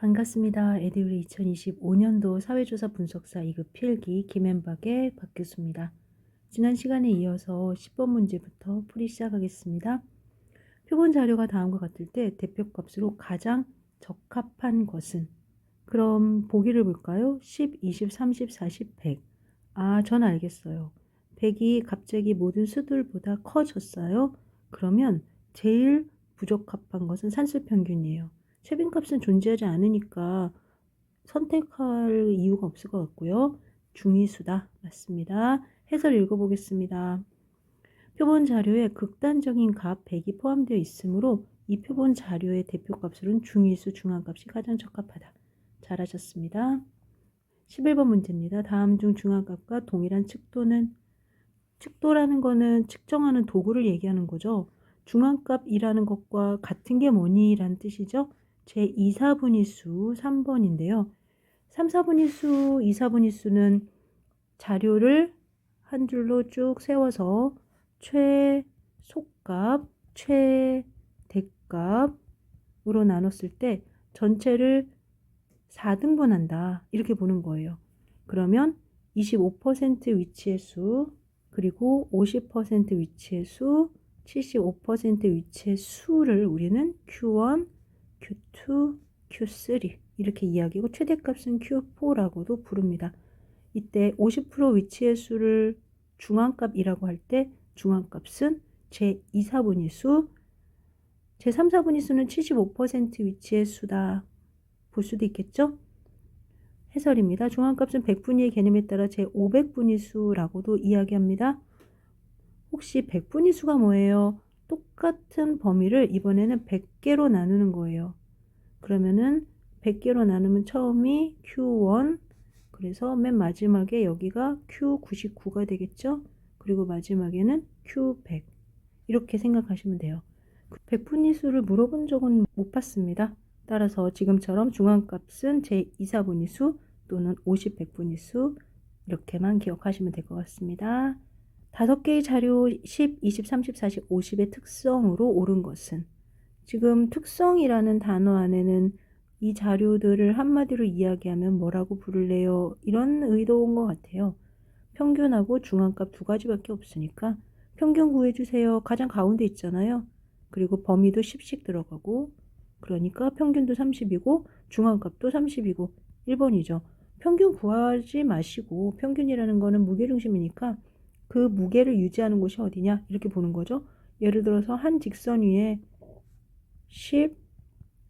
반갑습니다. 에듀리 2025년도 사회조사 분석사 2급 필기 김앤박의 박 교수입니다. 지난 시간에 이어서 10번 문제부터 풀이 시작하겠습니다. 표본 자료가 다음과 같을 때 대표값으로 가장 적합한 것은 그럼 보기를 볼까요? 10, 20, 30, 40, 100. 아, 전 알겠어요. 100이 갑자기 모든 수들보다 커졌어요. 그러면 제일 부적합한 것은 산술 평균이에요. 최빈값은 존재하지 않으니까 선택할 이유가 없을 것 같고요. 중위수다. 맞습니다. 해설 읽어보겠습니다. 표본 자료에 극단적인 값 100이 포함되어 있으므로 이 표본 자료의 대표값으로는 중위수 중앙값이 가장 적합하다. 잘하셨습니다. 11번 문제입니다. 다음 중 중앙값과 동일한 측도는 측도라는 거는 측정하는 도구를 얘기하는 거죠. 중앙값이라는 것과 같은 게 뭐니? 라는 뜻이죠. 제 2, 4분위수 3번인데요. 3, 4분위수, 2, 4분위수는 자료를 한 줄로 쭉 세워서 최속값, 최대값으로 나눴을 때 전체를 4등분한다. 이렇게 보는 거예요. 그러면 25% 위치의 수, 그리고 50% 위치의 수, 75% 위치의 수를 우리는 Q1, Q2, Q3 이렇게 이야기하고 최대값은 Q4라고도 부릅니다. 이때 50% 위치의 수를 중앙값이라고 할 때 중앙값은 제 2, 4분의 수, 제 3, 4분의 수는 75% 위치의 수다. 볼 수도 있겠죠? 해설입니다. 중앙값은 100분위의 개념에 따라 제 500분위 수라고도 이야기합니다. 혹시 100분위 수가 뭐예요? 똑같은 범위를 이번에는 100개로 나누는 거예요. 그러면은 100개로 나누면 처음이 Q1 그래서 맨 마지막에 여기가 Q99가 되겠죠? 그리고 마지막에는 Q100 이렇게 생각하시면 돼요. 100분위 수를 물어본 적은 못 봤습니다. 따라서 지금처럼 중앙값은 제 2, 4분위 수 또는 50, 100분위 수 이렇게만 기억하시면 될 것 같습니다. 다섯 개의 자료 10, 20, 30, 40, 50의 특성으로 옳은 것은 지금 특성이라는 단어 안에는 이 자료들을 한마디로 이야기하면 뭐라고 부를래요? 이런 의도인 것 같아요. 평균하고 중앙값 두 가지밖에 없으니까 평균 구해주세요. 가장 가운데 있잖아요. 그리고 범위도 10씩 들어가고 그러니까 평균도 30이고 중앙값도 30이고 1번이죠. 평균 구하지 마시고 평균이라는 거는 무게중심이니까 그 무게를 유지하는 곳이 어디냐 이렇게 보는 거죠. 예를 들어서 한 직선 위에 10,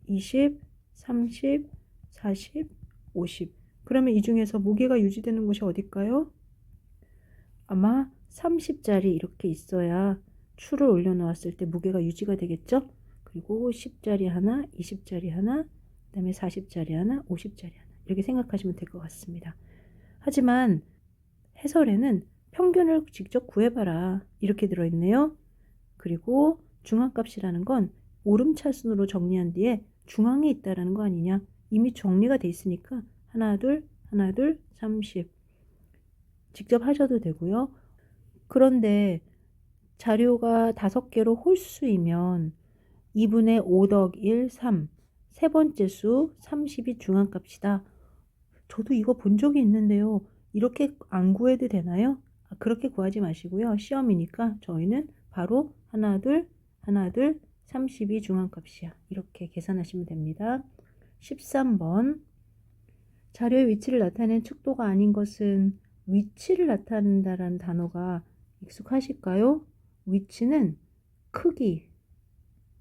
20, 30, 40, 50 그러면 이 중에서 무게가 유지되는 곳이 어딜까요? 아마 30짜리 이렇게 있어야 추를 올려놓았을 때 무게가 유지가 되겠죠? 그리고 10짜리 하나, 20짜리 하나, 그 다음에 40짜리 하나, 50짜리 하나 이렇게 생각하시면 될 것 같습니다. 하지만 해설에는 평균을 직접 구해봐라. 이렇게 들어있네요. 그리고 중앙값이라는 건 오름차순으로 정리한 뒤에 중앙에 있다라는 거 아니냐. 이미 정리가 돼 있으니까 하나, 둘, 하나, 둘, 30. 직접 하셔도 되고요. 그런데 자료가 다섯 개로 홀수이면 2분의 5덕 1, 3. 세 번째 수 30이 중앙값이다. 저도 이거 본 적이 있는데요. 이렇게 안 구해도 되나요? 그렇게 구하지 마시고요. 시험이니까 저희는 바로 하나 둘 하나 둘 32 중앙값이야. 이렇게 계산하시면 됩니다. 13번 자료의 위치를 나타낸 축도가 아닌 것은 위치를 나타낸다라는 단어가 익숙하실까요? 위치는 크기,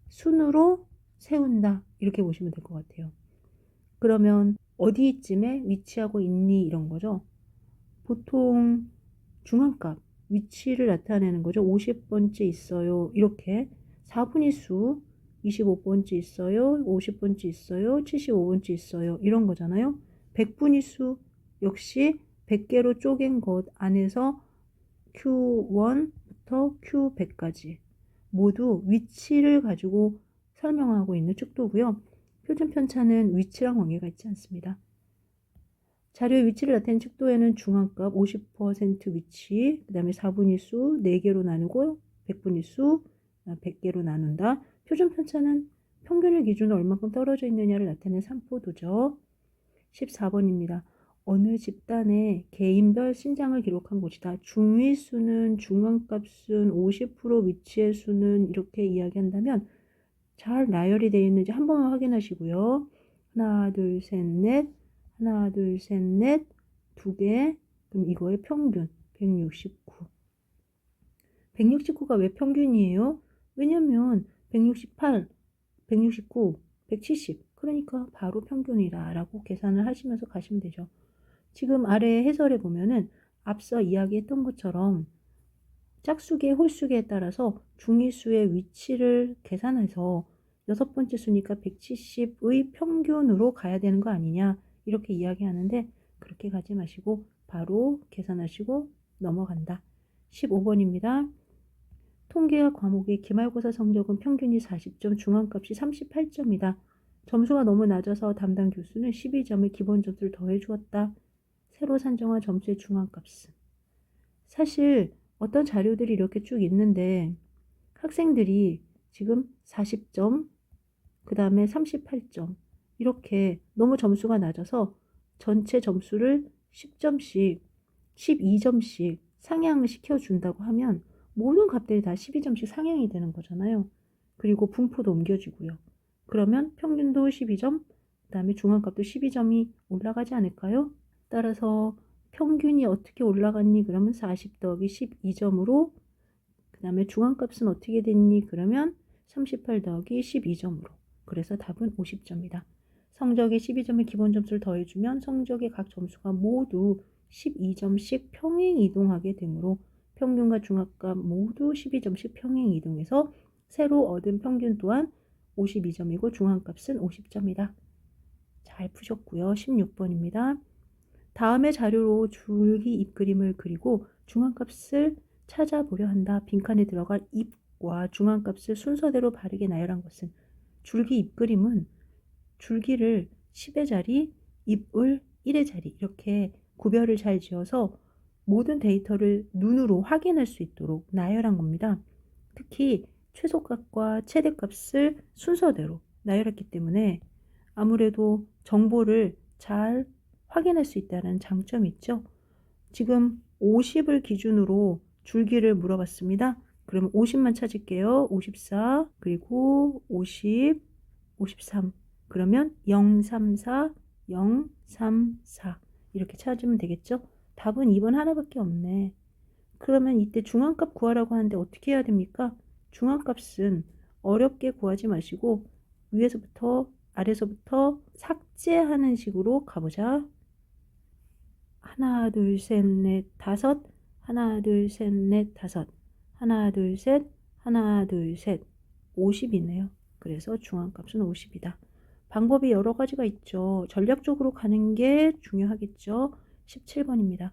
순으로 세운다. 이렇게 보시면 될 것 같아요. 그러면 어디쯤에 위치하고 있니? 이런 거죠. 보통 중앙값, 위치를 나타내는 거죠. 50번째 있어요. 이렇게 4분의 수 25번째 있어요. 50번째 있어요. 75번째 있어요. 이런 거잖아요. 100분의 수 역시 100개로 쪼갠 것 안에서 Q1부터 Q100까지 모두 위치를 가지고 설명하고 있는 축도고요. 표준 편차는 위치랑 관계가 있지 않습니다. 자료의 위치를 나타낸 측도에는 중앙값 50% 위치, 그 다음에 4분의 수 4개로 나누고 100분의 수 100개로 나눈다. 표준 편차는 평균을 기준으로 얼마큼 떨어져 있느냐를 나타낸 삼포도죠. 14번입니다. 어느 집단의 개인별 신장을 기록한 곳이다. 중위 수는 중앙값은 50% 위치의 수는 이렇게 이야기한다면 잘 나열이 되어 있는지 한 번만 확인하시고요. 하나, 둘, 셋, 넷. 하나, 둘, 셋, 넷. 두 개. 그럼 이거의 평균 169. 169가 왜 평균이에요? 왜냐면 168, 169, 170. 그러니까 바로 평균이다라고 계산을 하시면서 가시면 되죠. 지금 아래 해설에 보면은 앞서 이야기했던 것처럼 짝수계, 홀수계에 따라서 중위수의 위치를 계산해서 여섯 번째 수니까 170의 평균으로 가야 되는 거 아니냐 이렇게 이야기하는데 그렇게 가지 마시고 바로 계산하시고 넘어간다. 15번입니다. 통계학 과목의 기말고사 성적은 평균이 40점, 중앙값이 38점이다. 점수가 너무 낮아서 담당 교수는 12점의 기본 점수를 더해 주었다. 새로 산정한 점수의 중앙값은 사실 어떤 자료들이 이렇게 쭉 있는데 학생들이 지금 40점, 그 다음에 38점 이렇게 너무 점수가 낮아서 전체 점수를 10점씩, 12점씩 상향을 시켜준다고 하면 모든 값들이 다 12점씩 상향이 되는 거잖아요. 그리고 분포도 옮겨지고요. 그러면 평균도 12점, 그 다음에 중앙값도 12점이 올라가지 않을까요? 따라서 평균이 어떻게 올라갔니? 그러면 40 더하기 12점으로 그 다음에 중앙값은 어떻게 됐니? 그러면 38 더하기 12점으로 그래서 답은 50점이다. 성적에 12점의 기본 점수를 더해주면 성적의 각 점수가 모두 12점씩 평행 이동하게 되므로 평균과 중앙값 모두 12점씩 평행 이동해서 새로 얻은 평균 또한 52점이고 중앙값은 50점이다. 잘 푸셨고요. 16번입니다. 다음의 자료로 줄기 잎 그림을 그리고 중앙값을 찾아보려 한다. 빈칸에 들어갈 잎과 중앙값을 순서대로 바르게 나열한 것은 줄기 잎 그림은 줄기를 10의 자리, 잎을 1의 자리 이렇게 구별을 잘 지어서 모든 데이터를 눈으로 확인할 수 있도록 나열한 겁니다. 특히 최소값과 최대값을 순서대로 나열했기 때문에 아무래도 정보를 잘 확인할 수 있다는 장점이 있죠. 지금 50을 기준으로 줄기를 물어봤습니다. 그러면 50만 찾을게요. 54 그리고 50 53 그러면 034 034 이렇게 찾으면 되겠죠. 답은 2번 하나밖에 없네. 그러면 이때 중앙값 구하라고 하는데 어떻게 해야 됩니까? 중앙값은 어렵게 구하지 마시고 위에서부터 아래서부터 삭제하는 식으로 가보자. 하나, 둘, 셋, 넷, 다섯. 하나, 둘, 셋, 넷, 다섯. 하나, 둘, 셋. 하나, 둘, 셋. 50이네요. 그래서 중앙값은 50이다. 방법이 여러 가지가 있죠. 전략적으로 가는 게 중요하겠죠. 17번입니다.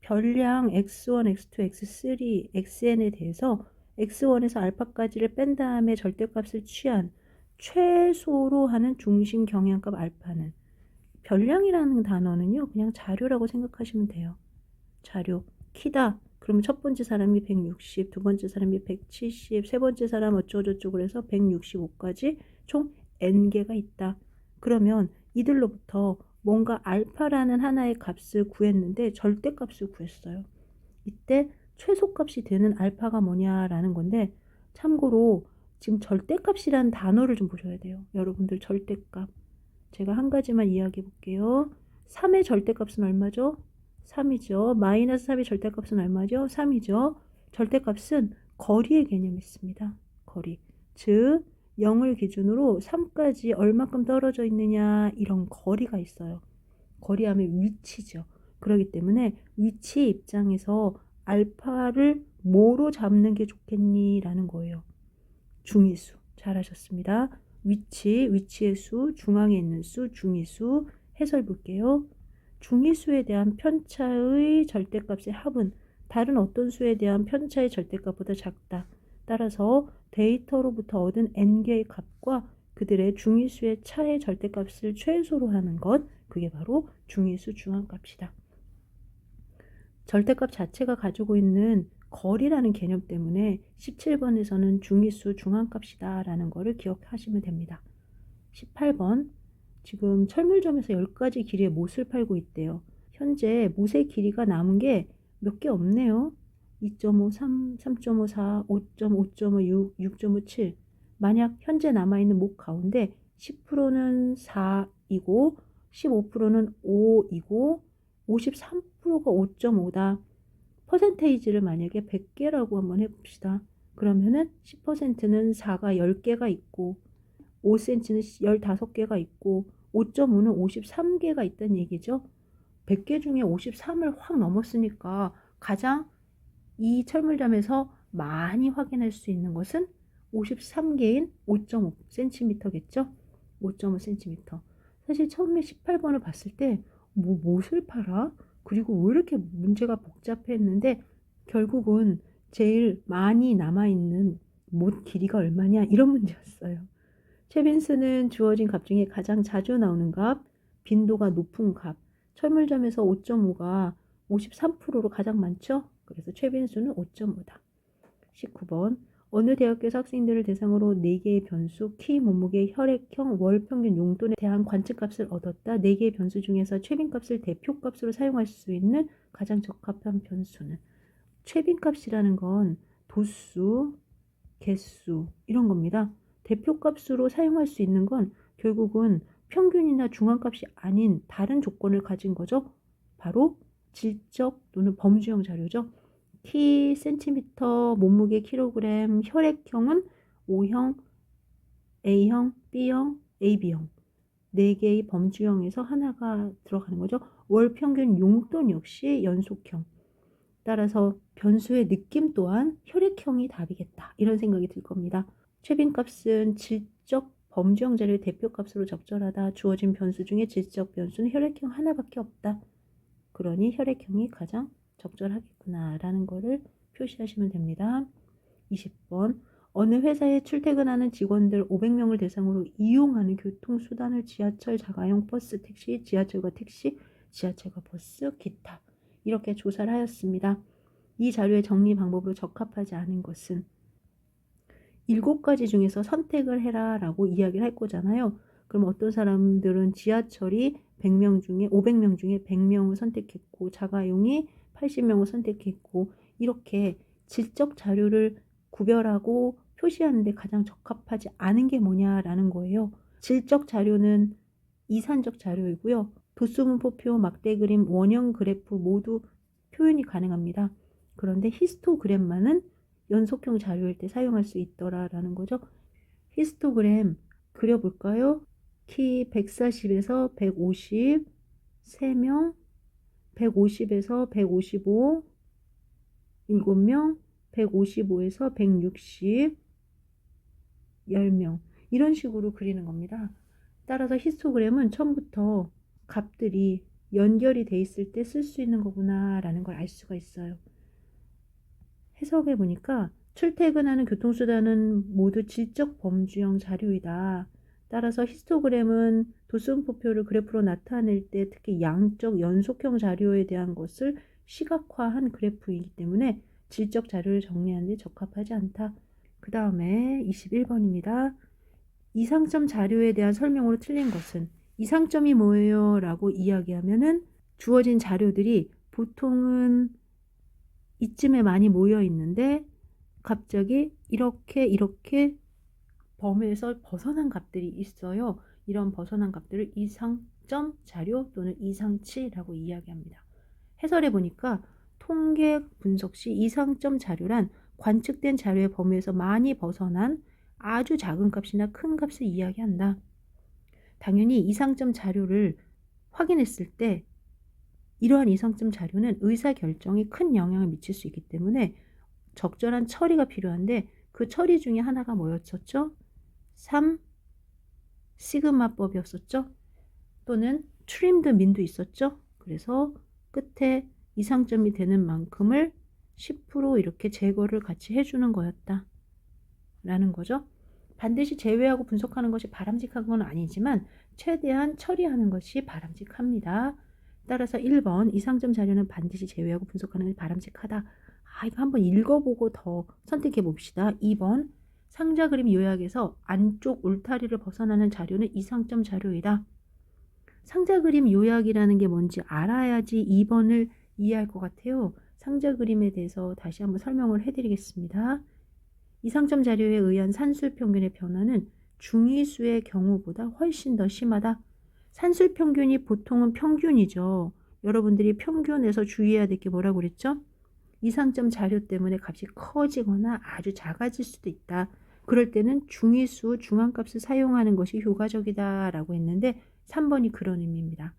별량 x1, x2, x3, xn에 대해서 x1에서 알파까지를 뺀 다음에 절대값을 취한 최소로 하는 중심 경향값 알파는 별량이라는 단어는요. 그냥 자료라고 생각하시면 돼요. 자료. 키다. 그러면 첫 번째 사람이 160, 두 번째 사람이 170, 세 번째 사람 어쩌고저쩌고 해서 165까지 총 n개가 있다. 그러면 이들로부터 뭔가 알파라는 하나의 값을 구했는데 절대값을 구했어요. 이때 최소값이 되는 알파가 뭐냐라는 건데 참고로 지금 절대값이라는 단어를 좀 보셔야 돼요. 여러분들 절대값. 제가 한 가지만 이야기해 볼게요. 3의 절대값은 얼마죠? 3이죠. 마이너스 3의 절대값은 얼마죠? 3이죠. 절대값은 거리의 개념이 있습니다. 거리. 즉 0을 기준으로 3까지 얼마큼 떨어져 있느냐 이런 거리가 있어요. 거리하면 위치죠. 그렇기 때문에 위치 입장에서 알파를 뭐로 잡는 게 좋겠니? 라는 거예요. 중위수. 잘하셨습니다. 위치, 위치의 수, 중앙에 있는 수, 중위수 해설 볼게요. 중위수에 대한 편차의 절대값의 합은 다른 어떤 수에 대한 편차의 절대값보다 작다. 따라서 데이터로부터 얻은 n개의 값과 그들의 중위수의 차의 절대값을 최소로 하는 것, 그게 바로 중위수 중앙값이다. 절대값 자체가 가지고 있는 거리라는 개념 때문에 17번에서는 중위수 중앙값이다 라는 것을 기억하시면 됩니다. 18번 지금 철물점에서 10가지 길이의 못을 팔고 있대요. 현재 못의 길이가 남은 게 몇 개 없네요. 2.5, 3, 3.5, 4, 5.5, 5.5, 6, 6.57 만약 현재 남아있는 목 가운데 10%는 4이고 15%는 5이고 53%가 5.5다. 퍼센테이지를 만약에 100개라고 한번 해봅시다. 그러면은 10%는 4가 10개가 있고 5cm는 15개가 있고 5.5는 53개가 있다는 얘기죠. 100개 중에 53을 확 넘었으니까 가장 이 철물점에서 많이 확인할 수 있는 것은 53개인 5.5cm겠죠? 5.5cm. 사실 처음에 18번을 봤을 때, 뭐, 못을 팔아? 그리고 왜 이렇게 문제가 복잡해 했는데, 결국은 제일 많이 남아있는 못 길이가 얼마냐? 이런 문제였어요. 최빈스는 주어진 값 중에 가장 자주 나오는 값, 빈도가 높은 값. 철물점에서 5.5가 53%로 가장 많죠? 그래서 최빈수는 5.5다. 19번. 어느 대학교에서 학생들을 대상으로 4개의 변수, 키, 몸무게, 혈액형, 월 평균 용돈에 대한 관측값을 얻었다. 4개의 변수 중에서 최빈값을 대표값으로 사용할 수 있는 가장 적합한 변수는 최빈값이라는 건 도수, 개수 이런 겁니다. 대표값으로 사용할 수 있는 건 결국은 평균이나 중앙값이 아닌 다른 조건을 가진 거죠. 바로 질적 또는 범주형 자료죠. 키, 센티미터, 몸무게, 킬로그램, 혈액형은 O형, A형, B형, AB형. 네 개의 범주형에서 하나가 들어가는 거죠. 월 평균 용돈 역시 연속형. 따라서 변수의 느낌 또한 혈액형이 답이겠다. 이런 생각이 들 겁니다. 최빈값은 질적 범주형 자료의 대표값으로 적절하다. 주어진 변수 중에 질적 변수는 혈액형 하나밖에 없다. 그러니 혈액형이 가장 적절하겠구나 라는 거를 표시하시면 됩니다. 20번 어느 회사에 출퇴근하는 직원들 500명을 대상으로 이용하는 교통수단을 지하철, 자가용, 버스, 택시, 지하철과 택시, 지하철과 버스, 기타 이렇게 조사를 하였습니다. 이 자료의 정리 방법으로 적합하지 않은 것은 일곱 가지 중에서 선택을 해라 라고 이야기를 할 거잖아요. 그럼 어떤 사람들은 지하철이 100명 중에 500명 중에 100명을 선택했고 자가용이 80명을 선택했고 이렇게 질적 자료를 구별하고 표시하는데 가장 적합하지 않은 게 뭐냐라는 거예요. 질적 자료는 이산적 자료이고요. 도수분포표, 막대 그림, 원형 그래프 모두 표현이 가능합니다. 그런데 히스토그램만은 연속형 자료일 때 사용할 수 있더라라는 거죠. 히스토그램 그려볼까요? 키 140에서 150, 3명, 150에서 155, 7명, 155에서 160, 10명. 이런 식으로 그리는 겁니다. 따라서 히스토그램은 처음부터 값들이 연결이 돼 있을 때 쓸 수 있는 거구나 라는 걸 알 수가 있어요. 해석해 보니까 출퇴근하는 교통수단은 모두 질적 범주형 자료이다. 따라서 히스토그램은 도수분포표를 그래프로 나타낼 때 특히 양적 연속형 자료에 대한 것을 시각화한 그래프이기 때문에 질적 자료를 정리하는 데 적합하지 않다. 그 다음에 21번입니다. 이상점 자료에 대한 설명으로 틀린 것은 이상점이 뭐예요? 라고 이야기하면은 주어진 자료들이 보통은 이쯤에 많이 모여 있는데 갑자기 이렇게 이렇게 범위에서 벗어난 값들이 있어요. 이런 벗어난 값들을 이상점 자료 또는 이상치라고 이야기합니다. 해설해 보니까 통계 분석 시 이상점 자료란 관측된 자료의 범위에서 많이 벗어난 아주 작은 값이나 큰 값을 이야기한다. 당연히 이상점 자료를 확인했을 때 이러한 이상점 자료는 의사 결정에 큰 영향을 미칠 수 있기 때문에 적절한 처리가 필요한데 그 처리 중에 하나가 뭐였었죠? 3 시그마법이었었죠. 또는 트림드 민도 있었죠. 그래서 끝에 이상점이 되는 만큼을 10% 이렇게 제거를 같이 해주는 거였다. 라는 거죠. 반드시 제외하고 분석하는 것이 바람직한 건 아니지만 최대한 처리하는 것이 바람직합니다. 따라서 1번 이상점 자료는 반드시 제외하고 분석하는 것이 바람직하다. 아, 이거 한번 읽어보고 더 선택해 봅시다. 2번 상자 그림 요약에서 안쪽 울타리를 벗어나는 자료는 이상점 자료이다. 상자 그림 요약이라는 게 뭔지 알아야지 2번을 이해할 것 같아요. 상자 그림에 대해서 다시 한번 설명을 해드리겠습니다. 이상점 자료에 의한 산술 평균의 변화는 중위수의 경우보다 훨씬 더 심하다. 산술 평균이 보통은 평균이죠. 여러분들이 평균에서 주의해야 될 게 뭐라고 그랬죠? 이상점 자료 때문에 값이 커지거나 아주 작아질 수도 있다. 그럴 때는 중위수 중앙값을 사용하는 것이 효과적이다 라고 했는데 3번이 그런 의미입니다.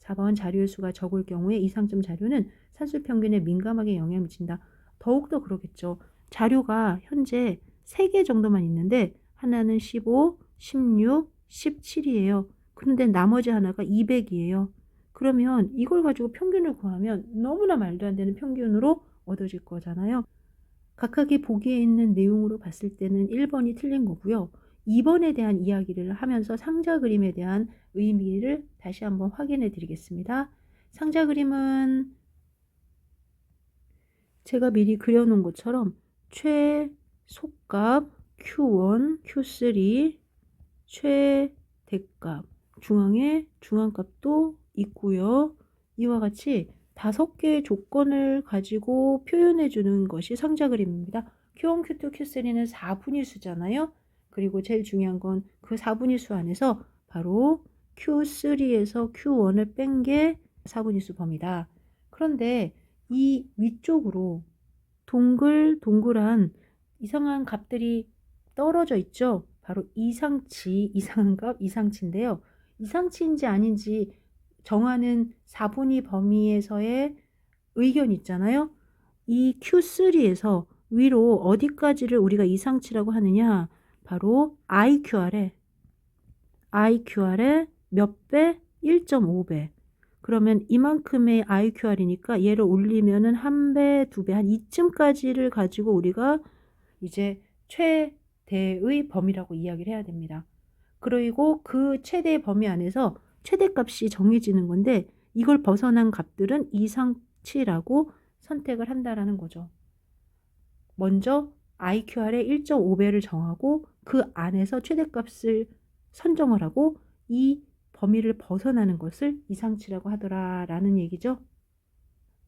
4번 자료의 수가 적을 경우에 이상점 자료는 산술 평균에 민감하게 영향을 미친다. 더욱더 그러겠죠. 자료가 현재 3개 정도만 있는데 하나는 15, 16, 17이에요. 그런데 나머지 하나가 200이에요. 그러면 이걸 가지고 평균을 구하면 너무나 말도 안 되는 평균으로 얻어질 거잖아요. 각각의 보기에 있는 내용으로 봤을 때는 1번이 틀린 거고요. 2번에 대한 이야기를 하면서 상자 그림에 대한 의미를 다시 한번 확인해 드리겠습니다. 상자 그림은 제가 미리 그려놓은 것처럼 최속값 Q1, Q3, 최대값, 중앙에 중앙값도 있고요. 이와 같이 다섯 개의 조건을 가지고 표현해 주는 것이 상자 그림입니다. Q1, Q2, Q3는 4분의 수잖아요. 그리고 제일 중요한 건 그 4분의 수 안에서 바로 Q3에서 Q1을 뺀 게 4분의 수 범위다. 그런데 이 위쪽으로 동글 동글한 이상한 값들이 떨어져 있죠. 바로 이상치, 이상한 값, 이상치인데요. 이상치인지 아닌지 정하는 4분위 범위에서의 의견 있잖아요. 이 Q3에서 위로 어디까지를 우리가 이상치라고 하느냐? 바로 IQR에 IQR에 몇 배? 1.5배. 그러면 이만큼의 IQR이니까 얘를 올리면은 한 배, 두 배, 한 이쯤까지를 가지고 우리가 이제 최대의 범위라고 이야기를 해야 됩니다. 그리고 그 최대의 범위 안에서 최대값이 정해지는 건데 이걸 벗어난 값들은 이상치라고 선택을 한다라는 거죠. 먼저 IQR의 1.5배를 정하고 그 안에서 최대값을 선정을 하고 이 범위를 벗어나는 것을 이상치라고 하더라라는 얘기죠.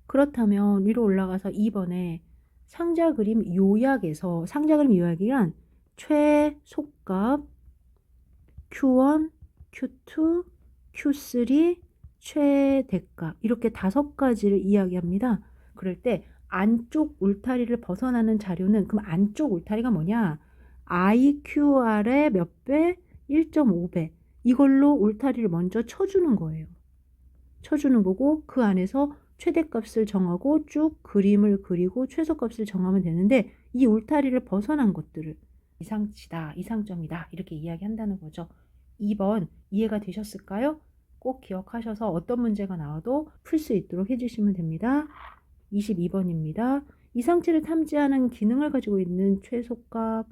그렇다면 위로 올라가서 2번에 상자 그림 요약에서 상자 그림 요약이란 최속값 Q1, Q2, Q3, 최대값 이렇게 다섯 가지를 이야기합니다. 그럴 때 안쪽 울타리를 벗어나는 자료는 그럼 안쪽 울타리가 뭐냐? IQR의 몇 배? 1.5배. 이걸로 울타리를 먼저 쳐주는 거예요. 쳐주는 거고 그 안에서 최대값을 정하고 쭉 그림을 그리고 최소값을 정하면 되는데 이 울타리를 벗어난 것들을 이상치다, 이상점이다 이렇게 이야기한다는 거죠. 2번 이해가 되셨을까요? 꼭 기억하셔서 어떤 문제가 나와도 풀 수 있도록 해주시면 됩니다. 22번입니다. 이상치를 탐지하는 기능을 가지고 있는 최소값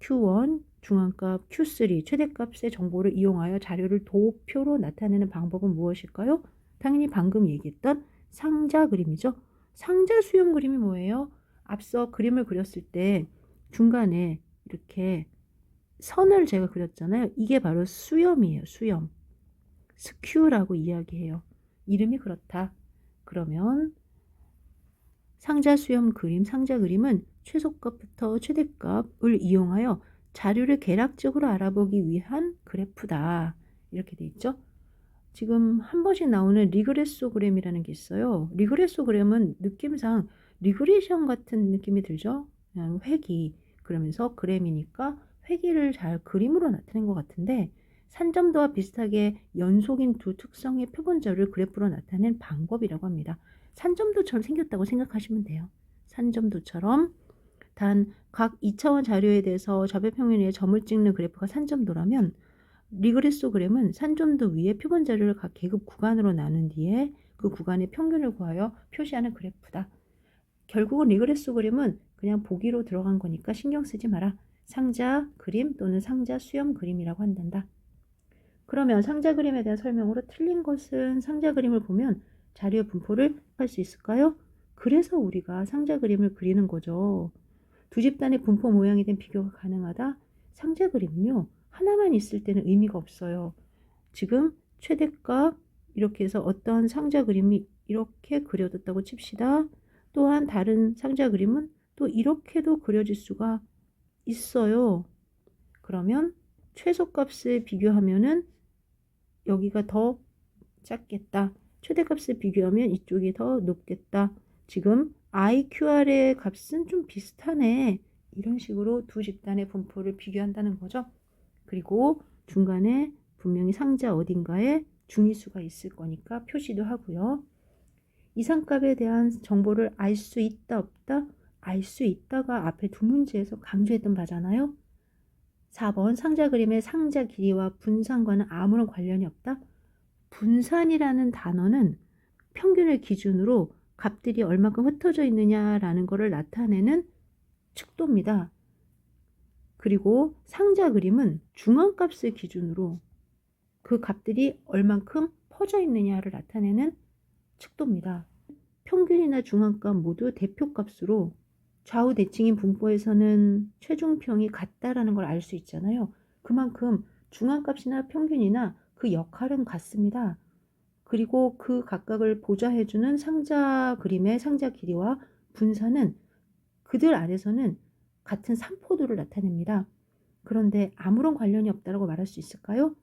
Q1, 중앙값 Q3, 최대값의 정보를 이용하여 자료를 도표로 나타내는 방법은 무엇일까요? 당연히 방금 얘기했던 상자 그림이죠. 상자 수염 그림이 뭐예요? 앞서 그림을 그렸을 때 중간에 이렇게 선을 제가 그렸잖아요. 이게 바로 수염이에요. 수염. 스큐라고 이야기해요. 이름이 그렇다. 그러면 상자 수염 그림, 상자 그림은 최소값부터 최대값을 이용하여 자료를 개략적으로 알아보기 위한 그래프다. 이렇게 돼 있죠. 지금 한 번씩 나오는 리그레소그램이라는 게 있어요. 리그레소그램은 느낌상 리그레션 같은 느낌이 들죠. 그냥 회기 그러면서 그램이니까 회기를 잘 그림으로 나타낸 것 같은데 산점도와 비슷하게 연속인 두 특성의 표본절을 그래프로 나타낸 방법이라고 합니다. 산점도처럼 생겼다고 생각하시면 돼요. 산점도처럼 단 각 2차원 자료에 대해서 좌표평면에 점을 찍는 그래프가 산점도라면 리그레소그램은 산점도 위에 표본 자료를 각 계급 구간으로 나눈 뒤에 그 구간의 평균을 구하여 표시하는 그래프다. 결국은 리그레소그램은 그냥 보기로 들어간 거니까 신경 쓰지 마라. 상자 그림 또는 상자 수염 그림이라고 한단다. 그러면 상자 그림에 대한 설명으로 틀린 것은 상자 그림을 보면 자료 분포를 할 수 있을까요? 그래서 우리가 상자 그림을 그리는 거죠. 두 집단의 분포 모양에 대한 비교가 가능하다. 상자 그림은요. 하나만 있을 때는 의미가 없어요. 지금 최대값 이렇게 해서 어떠한 상자 그림이 이렇게 그려졌다고 칩시다. 또한 다른 상자 그림은 또 이렇게도 그려질 수가 있어요. 그러면 최소값을 비교하면은 여기가 더 작겠다. 최대값을 비교하면 이쪽이 더 높겠다. 지금 IQR의 값은 좀 비슷하네. 이런 식으로 두 집단의 분포를 비교한다는 거죠. 그리고 중간에 분명히 상자 어딘가에 중위수가 있을 거니까 표시도 하고요. 이상값에 대한 정보를 알 수 있다 없다? 알 수 있다가 앞에 두 문제에서 강조했던 바잖아요. 4번 상자 그림의 상자 길이와 분산과는 아무런 관련이 없다. 분산이라는 단어는 평균을 기준으로 값들이 얼마큼 흩어져 있느냐라는 것을 나타내는 측도입니다. 그리고 상자 그림은 중앙값을 기준으로 그 값들이 얼만큼 퍼져 있느냐를 나타내는 측도입니다. 평균이나 중앙값 모두 대표값으로 좌우 대칭인 분포에서는 최종평이 같다라는 걸 알 수 있잖아요. 그만큼 중앙값이나 평균이나 그 역할은 같습니다. 그리고 그 각각을 보좌해주는 상자 그림의 상자 길이와 분산은 그들 안에서는 같은 삼포도를 나타냅니다. 그런데 아무런 관련이 없다고 말할 수 있을까요?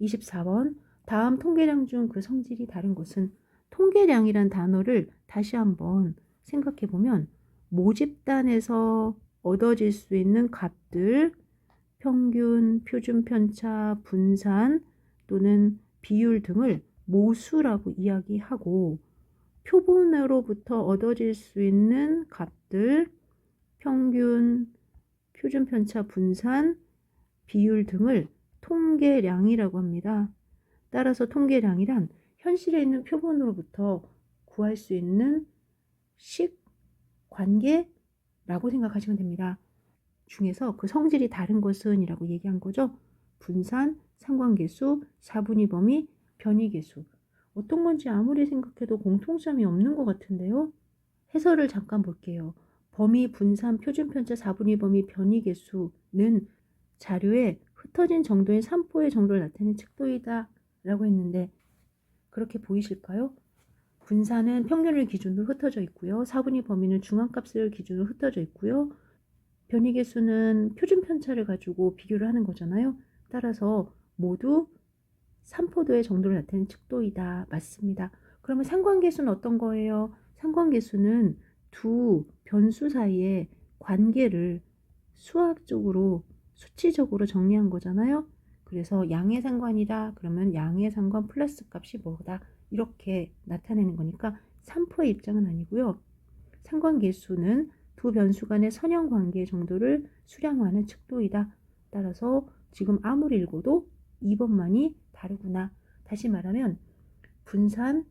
24번 다음 통계량 중 그 성질이 다른 것은 통계량이란 단어를 다시 한번 생각해 보면 모집단에서 얻어질 수 있는 값들 평균, 표준 편차, 분산 또는 비율 등을 모수라고 이야기하고 표본으로부터 얻어질 수 있는 값들 평균, 표준 편차, 분산, 비율 등을 통계량이라고 합니다. 따라서 통계량이란 현실에 있는 표본으로부터 구할 수 있는 식 관계라고 생각하시면 됩니다. 중에서 그 성질이 다른 것은 이라고 얘기한 거죠. 분산, 상관계수, 사분위 범위, 변이계수. 어떤 건지 아무리 생각해도 공통점이 없는 것 같은데요. 해설을 잠깐 볼게요. 범위, 분산, 표준편차, 사분위 범위, 변이계수는 자료에 흩어진 정도의 산포의 정도를 나타내는 측도이다 라고 했는데 그렇게 보이실까요? 분산은 평균을 기준으로 흩어져 있고요. 사분위 범위는 중앙값을 기준으로 흩어져 있고요. 변이계수는 표준 편차를 가지고 비교를 하는 거잖아요. 따라서 모두 3포도의 정도를 나타내는 측도이다. 맞습니다. 그러면 상관계수는 어떤 거예요? 상관계수는 두 변수 사이의 관계를 수학적으로 수치적으로 정리한 거잖아요. 그래서 양의 상관이다. 그러면 양의 상관 플러스 값이 뭐다. 이렇게 나타내는 거니까 3포의 입장은 아니고요. 상관계수는 두 변수 간의 선형 관계 정도를 수량화하는 측도이다. 따라서 지금 아무리 읽어도 2번만이 다르구나. 다시 말하면 분산,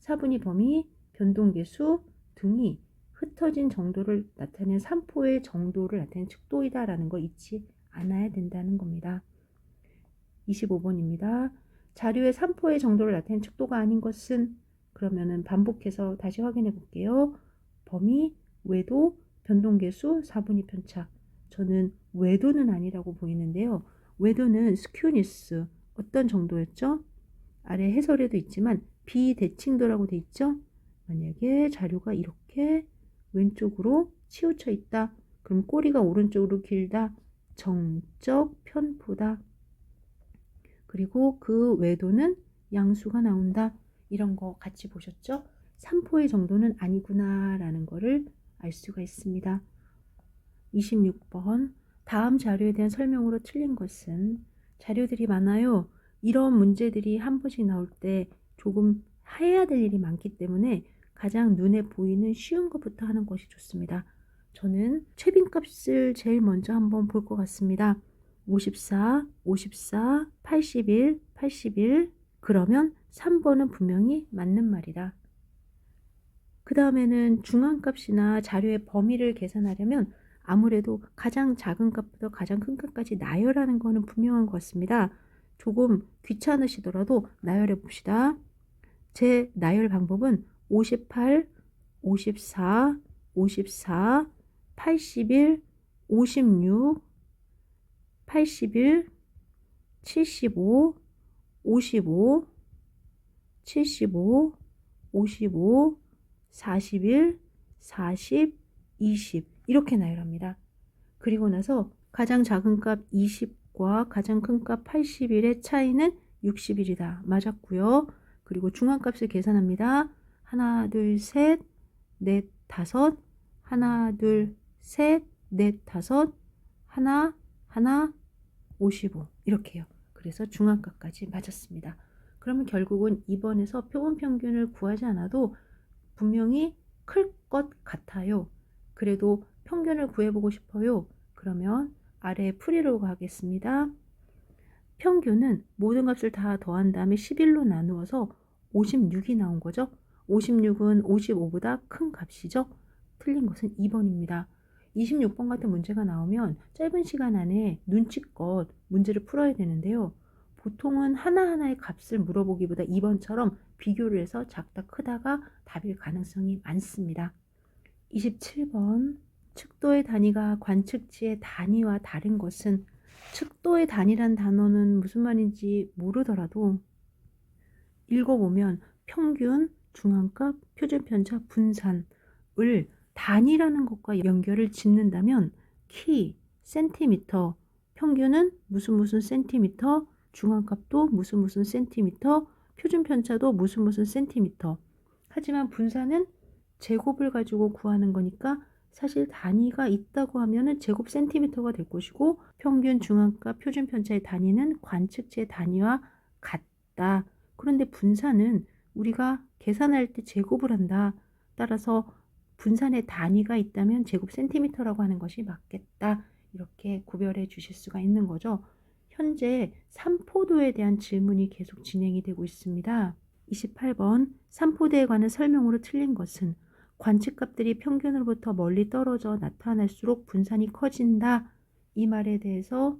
사분위 범위, 변동계수 등이 흩어진 정도를 나타내는 3포의 정도를 나타내는 측도이다라는 걸 잊지 않아야 된다는 겁니다. 25번입니다. 자료의 3포의 정도를 나타내는 측도가 아닌 것은 그러면은 반복해서 다시 확인해 볼게요. 범위, 외도, 변동계수, 사분위 편차. 저는 외도는 아니라고 보이는데요. 외도는 스큐니스 어떤 정도였죠? 아래 해설에도 있지만 비대칭도라고 돼 있죠? 만약에 자료가 이렇게 왼쪽으로 치우쳐 있다. 그럼 꼬리가 오른쪽으로 길다. 정적 편포다. 그리고 그 외도는 양수가 나온다. 이런 거 같이 보셨죠? 3포의 정도는 아니구나 라는 거를 알 수가 있습니다. 26번 다음 자료에 대한 설명으로 틀린 것은 자료들이 많아요. 이런 문제들이 한 번씩 나올 때 조금 해야 될 일이 많기 때문에 가장 눈에 보이는 쉬운 것부터 하는 것이 좋습니다. 저는 최빈값을 제일 먼저 한번 볼 것 같습니다. 54, 54, 81, 81 그러면 3번은 분명히 맞는 말이다. 그 다음에는 중앙값이나 자료의 범위를 계산하려면 아무래도 가장 작은 값부터 가장 큰 값까지 나열하는 것은 분명한 것 같습니다. 조금 귀찮으시더라도 나열해 봅시다. 제 나열 방법은 58, 54, 54, 81, 56, 81, 75, 55, 75, 55, 41, 40, 20 이렇게 나열합니다. 그리고 나서 가장 작은 값 20과 가장 큰 값 81의 차이는 60일이다. 맞았고요. 그리고 중앙값을 계산합니다. 하나, 둘, 셋, 넷, 다섯, 하나, 둘, 셋, 넷, 다섯, 하나, 하나, 55 이렇게요. 그래서 중앙값까지 맞았습니다. 그러면 결국은 2번에서 표본 평균을 구하지 않아도 분명히 클 것 같아요. 그래도 평균을 구해보고 싶어요. 그러면 아래 풀이로 가겠습니다. 평균은 모든 값을 다 더한 다음에 11로 나누어서 56이 나온 거죠. 56은 55보다 큰 값이죠. 틀린 것은 2번입니다. 26번 같은 문제가 나오면 짧은 시간 안에 눈치껏 문제를 풀어야 되는데요. 보통은 하나하나의 값을 물어보기보다 2번처럼 비교를 해서 작다 크다가 답일 가능성이 많습니다. 27번 측도의 단위가 관측치의 단위와 다른 것은 측도의 단위란 단어는 무슨 말인지 모르더라도 읽어보면 평균, 중앙값, 표준편차, 분산을 단위라는 것과 연결을 짓는다면 키, 센티미터, 평균은 무슨 무슨 센티미터, 중앙값도 무슨 무슨 센티미터, 표준 편차도 무슨 무슨 센티미터. 하지만 분산은 제곱을 가지고 구하는 거니까 사실 단위가 있다고 하면은 제곱 센티미터가 될 것이고 평균 중앙값 표준 편차의 단위는 관측치의 단위와 같다. 그런데 분산은 우리가 계산할 때 제곱을 한다. 따라서 분산의 단위가 있다면 제곱 센티미터라고 하는 것이 맞겠다. 이렇게 구별해 주실 수가 있는 거죠. 현재 삼포도에 대한 질문이 계속 진행이 되고 있습니다. 28번 삼포대에 관한 설명으로 틀린 것은 관측값들이 평균으로부터 멀리 떨어져 나타날수록 분산이 커진다. 이 말에 대해서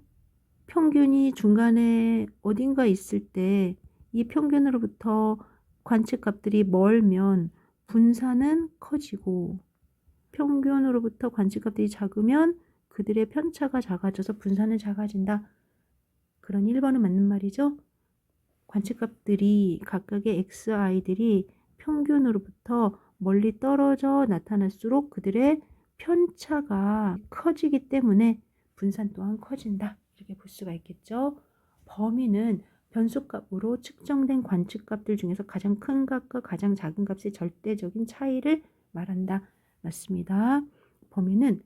평균이 중간에 어딘가 있을 때 이 평균으로부터 관측값들이 멀면 분산은 커지고 평균으로부터 관측값들이 작으면 그들의 편차가 작아져서 분산은 작아진다. 그런 1번은 맞는 말이죠. 관측값들이 각각의 xi들이 평균으로부터 멀리 떨어져 나타날수록 그들의 편차가 커지기 때문에 분산 또한 커진다. 이렇게 볼 수가 있겠죠. 범위는 변수값으로 측정된 관측값들 중에서 가장 큰 값과 가장 작은 값의 절대적인 차이를 말한다. 맞습니다. 범위는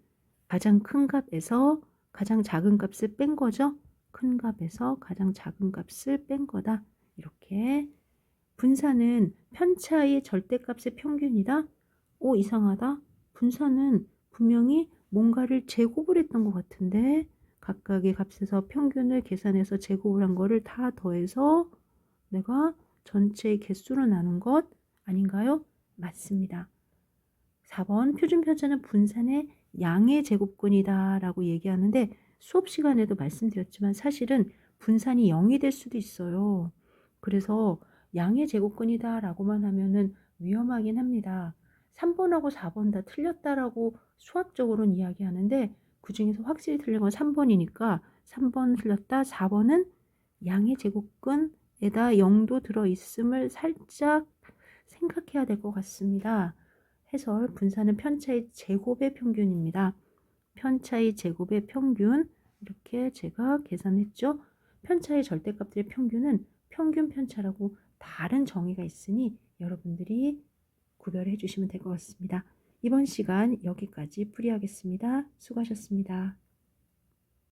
가장 큰 값에서 가장 작은 값을 뺀 거죠. 큰 값에서 가장 작은 값을 뺀 거다. 이렇게 분산은 편차의 절대값의 평균이다. 오 이상하다. 분산은 분명히 뭔가를 제곱을 했던 것 같은데 각각의 값에서 평균을 계산해서 제곱을 한 거를 다 더해서 내가 전체의 개수로 나눈 것 아닌가요? 맞습니다. 4번 표준편차는 분산의 양의 제곱근이다 라고 얘기하는데 수업 시간에도 말씀드렸지만 사실은 분산이 0이 될 수도 있어요. 그래서 양의 제곱근이다 라고만 하면은 위험하긴 합니다. 3번하고 4번 다 틀렸다라고 수학적으로는 이야기하는데 그 중에서 확실히 틀린 건 3번이니까 3번 틀렸다. 4번은 양의 제곱근에다 0도 들어있음을 살짝 생각해야 될 것 같습니다. 해설 분산은 편차의 제곱의 평균입니다. 편차의 제곱의 평균 이렇게 제가 계산했죠. 편차의 절대값들의 평균은 평균 편차라고 다른 정의가 있으니 여러분들이 구별해 주시면 될 것 같습니다. 이번 시간 여기까지 풀이하겠습니다. 수고하셨습니다.